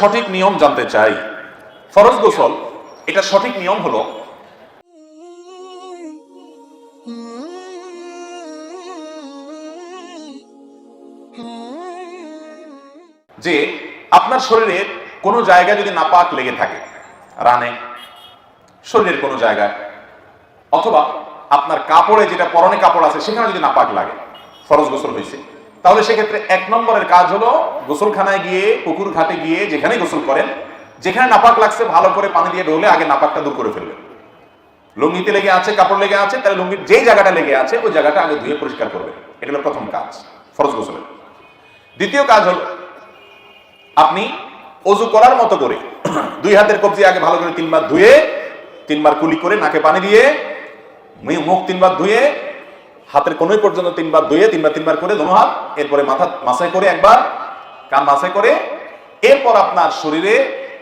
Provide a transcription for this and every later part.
সঠিক নিয়ম জানতে চাই। ফরজ গোসল, এটা সঠিক নিয়ম হলো? যে আপনার শরীরের কোনো জায়গায় যদি নাপাক লেগে থাকে, রানে, শরীরের কোনো জায়গায়, অথবা আপনার কাপড়ে যেটা পরনে কাপড় আছে, সেখানে যদি নাপাক লাগে, ফরজ গোসল হয়েছে। তাহলে সেক্ষেত্রে এক নম্বরের কাজ হলো গোসলখানায় গিয়ে পুকুর ঘাটে গিয়ে যেখানে গোসল করেন, যেখানে নাপাক লাগছে ভালো করে পানি দিয়ে ঢোলে আগে নাপাকটা দূর করে ফেলবেন। লুঙ্গিতে লেগে আছে, কাপড় লেগে আছে, তাহলে লুঙ্গির যেই জায়গাটা লেগে আছে, ওই জায়গাটা আগে ধুয়ে পরিষ্কার করবেন। এটা হলো প্রথম কাজ, ফরজ গোসলের দ্বিতীয় কাজ হলো, আপনি অজু করার মতো করে দুই হাতের কবজি আগে ভালো করে তিনবার ধুয়ে, তিনবার কুলি করে নাকে পানি দিয়ে মুখ- মুখ তিনবার ধুয়ে হাতের কোনোই পর্যন্ত তিনবার ধুয়ে, তিনবার তিনবার করে দোনো হাত, এরপরে মাথা মাসাই করে একবার, কান মাসাই করে, এরপর আপনার শরীরে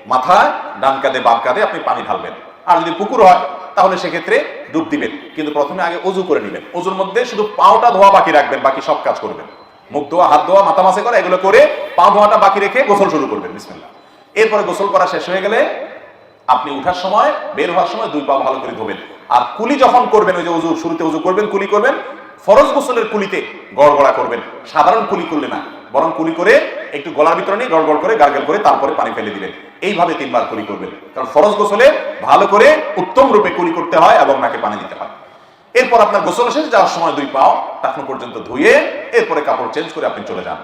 মাথায় ডান কাঁধে, বাম কাঁধে আপনি পানি ঢালবেন। আর যদি পুকুর হয়, তাহলে সেক্ষেত্রে ডুব দিবেন। কিন্তু প্রথমে আগে অজু করে নেবেন। অজুর মধ্যে শুধু পাওটা ধোয়া বাকি রাখবেন, বাকি সব কাজ করবেন। মুখ ধোয়া, হাত ধোয়া, মাথা মাসে করা, এগুলো করে পা ধোয়াটা বাকি রেখে গোসল শুরু করবেন, বিসমিল্লাহ। এরপরে গোসল করা শেষ হয়ে গেলে আপনি উঠার সময়, বের হওয়ার সময় দুই পা ভালো করে ধোবেন। আর কুলি যখন করবেন, ওই যে উজু শুরুতে উজু করবেন, কুলি করবেন ফরজ গোসলের কুলিতে গড়গড়া করবেন। সাধারণ কুলি করলে না, বরং কুলি করে একটু গলার ভিতরে নিয়ে গড়গড় করে, গার্গেল করে তারপরে পানি ফেলে দিবেন। এইভাবে তিনবার কুলি করবেন। কারণ ফরজ গোসলে ভালো করে উত্তম রূপে কুলি করতে হয় এবং নাকে পানি দিতে হয়। এরপর আপনার গোসল শেষ, যাওয়ার সময় দুই পাও তখন পর্যন্ত ধুয়ে এরপরে কাপড় চেঞ্জ করে আপনি চলে যান।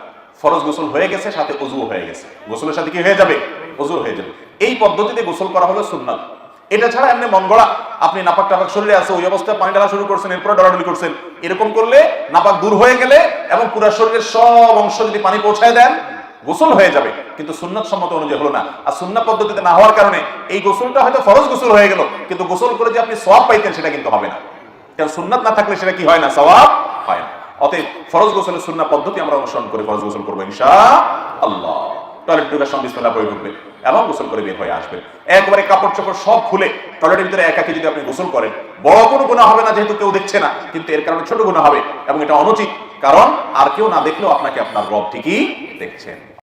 ফরজ গোসল হয়ে গেছে, সাথে অজু হয়ে গেছে। গোসলের সাথে কি হয়ে যাবে? অজু হয়ে যাবে। এই পদ্ধতিতে গোসল করা হলো সুন্নাত। এটা ছাড়া এমনি মন গড়া আপনি নাপাক টাপাক শরীরে আছে ওই অবস্থায় পানি ঢালা শুরু করছেন, এরপরে ডরাডরি করছেন। এরকম করলে নাপাক দূর হয়ে গেলে এবং পুরো শরীরের সব অংশ যদি পানি পৌঁছায় দেন, গোসল হয়ে যাবে। কিন্তু সুন্নত সম্মত অনুযায়ী হলো না। আর সুন্নাত পদ্ধতিতে না হওয়ার কারণে এই গোসলটা হয়তো ফরজ গোসল হয়ে গেল, কিন্তু গোসল করে যে আপনি সওয়াব পাইতেন সেটা কিন্তু হবে না। কারণ সুন্নাত না থাকলে সেটা কি হয় না? সওয়াব হয় না। অতএব ফরজ গোসলের সুন্না পদ্ধতি আমরা অনুসরণ করে ফরজ গোসল করব ইনশা আল্লাহ টয়লেট ঢুকার সঙ্গে বিসমিল্লাহ পড়ে ঢুকবে এবং গোসল করে বের হয়ে আসবেন। একবারে কাপড় চোপড় সব খুলে টয়লেটের ভিতরে একাকে যদি আপনি গোসল করেন, বড় কোনো গুণা হবে না যেহেতু কেউ দেখছে না, কিন্তু এর কারণে ছোট গুণা হবে এবং এটা অনুচিত। কারণ আর কেউ না দেখলেও আপনাকে আপনার রব ঠিকই দেখছেন।